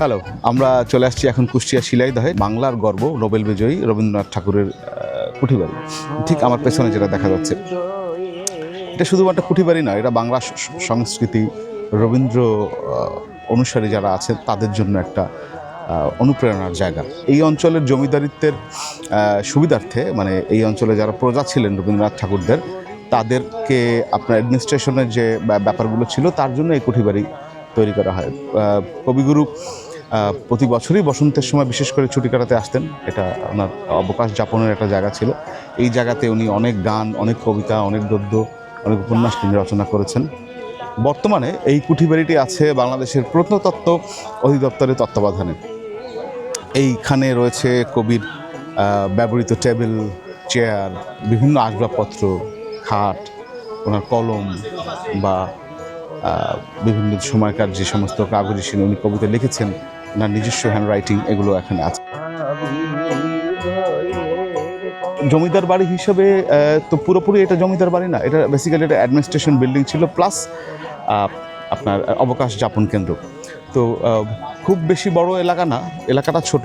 Hello, আমরা চলে আসছি এখন কুষ্টিয়া শিলাইদহে বাংলার গর্ব, নোবেল বিজয়ী রবীন্দ্রনাথ ঠাকুরের কুঠিবাড়ি ঠিক আমার পেছনে যেটা দেখা যাচ্ছে। এটা শুধুমাত্র কুঠিবাড়ি নয়, এটা বাংলা সংস্কৃতি, রবীন্দ্র অনুসারী যারা আছে, তাদের জন্য একটা অনুপ্রেরণার জায়গা। এই অঞ্চলের জমিদারিত্বের সুবিধার্থে মানে এই অঞ্চলে যারা প্রজা ছিলেন রবীন্দ্রনাথ ঠাকুরদের, তাদেরকে আপনার অ্যাডমিনিস্ট্রেশনের যে ব্যাপারগুলো ছিল, তার জন্য এই কুঠিবাড়ি তৈরি করা হয়। কবিগুরু প্রতি বছরই বসন্তের সময় বিশেষ করে ছুটি কাটাতে আসতেন। এটা ওনার অবকাশ যাপনের একটা জায়গা ছিল। এই জায়গাতে উনি অনেক গান, অনেক কবিতা, অনেক গদ্য, অনেক উপন্যাস তিনি রচনা করেছেন। বর্তমানে এই কুঠিবাড়িটি আছে বাংলাদেশের প্রত্নতত্ত্ব অধিদপ্তরের তত্ত্বাবধানে। এইখানে রয়েছে কবির ব্যবহৃত টেবিল, চেয়ার, বিভিন্ন আসবাবপত্র, খাট, ওনার কলম বা বিভিন্ন সময়কার যে সমস্ত কাগজে উনি কবিতা লিখেছেন, ওনার নিজস্ব হ্যান্ড রাইটিং এগুলো এখানে আছে। জমিদার বাড়ি হিসেবে তো পুরোপুরি এটা জমিদার বাড়ি না, এটা বেসিক্যালি এটা অ্যাডমিনিস্ট্রেশন বিল্ডিং ছিল প্লাস আপনার অবকাশ যাপন কেন্দ্র। তো খুব বেশি বড় এলাকা না, এলাকাটা ছোট।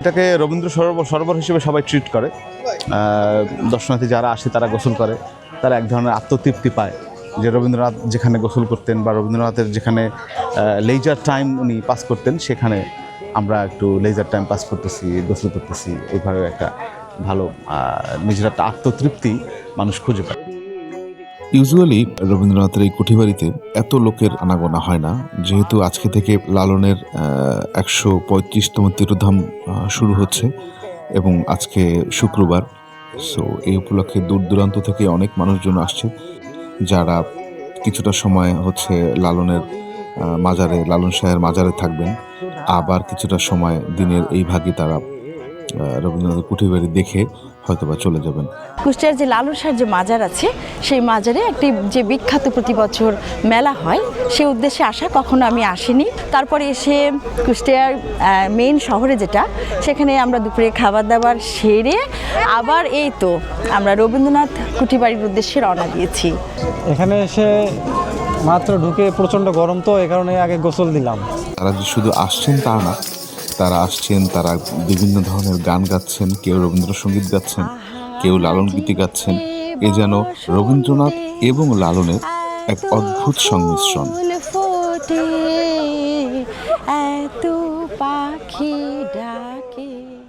এটাকে রবীন্দ্র সরোবর সরোবর হিসেবে সবাই ট্রিট করে। দর্শনার্থী যারা আসে তারা গোসল করে, তারা এক ধরনের আত্মতৃপ্তি পায়। যে রবীন্দ্রনাথ যেখানে গোসল করতেন বা রবীন্দ্রনাথের যেখানে লেজার টাইম উনি পাস করতেন, সেখানে আমরা একটু লেজার টাইম পাস করতেছি, গোসল করতেছি। এইভাবে একটা ভালো নিজের একটা আত্মতৃপ্তি মানুষ খুঁজে পায়। ইউজুয়ালি রবীন্দ্রনাথের এই কুঠিবাড়িতে এত লোকের আনাগোনা হয় না। যেহেতু আজকে থেকে লালনের একশো পঁয়ত্রিশতম তিরোধাম শুরু হচ্ছে এবং আজকে শুক্রবার। সো এই উপলক্ষে দূর দূরান্ত থেকে অনেক মানুষজন আসছে। যারা কিছুটা সময় হচ্ছে লালনের মাজারে, লালন শাহের মাজারে থাকবেন, আবার কিছুটা সময় দিনের এই ভাগে তারা রবীন্দ্রনাথ কুঠিবাড়ি দেখে হয়তোবা চলে যাবেন। কুষ্টিয়ার যে লালুসার যে মাজার আছে সেই মাজারে একটি যে বিখ্যাত প্রতি বছর মেলা হয় সেই উদ্দেশ্যে আসা কখনো আমি আসিনি। তারপরে এসে কুষ্টিয়ার মেইন শহরে যেটা সেখানে আমরা দুপুরে খাবার দাবার সেরে আবার এই তো আমরা রবীন্দ্রনাথ কুঠিবাড়ির উদ্দেশ্যে রওনা দিয়েছি। এখানে এসে মাত্র ঢুকে প্রচণ্ড গরম তো এই কারণে আগে গোসল দিলাম। তারা যে শুধু আসছেন তা না তারা আসছেন, তারা বিভিন্ন ধরনের গান গাচ্ছেন, কেউ রবীন্দ্রসঙ্গীত গাচ্ছেন, কেউ লালন গীতি গাচ্ছেন। এ যেন রবীন্দ্রনাথ এবং লালনের এক অদ্ভুত সংমিশ্রণ। এত পাখি ডাক।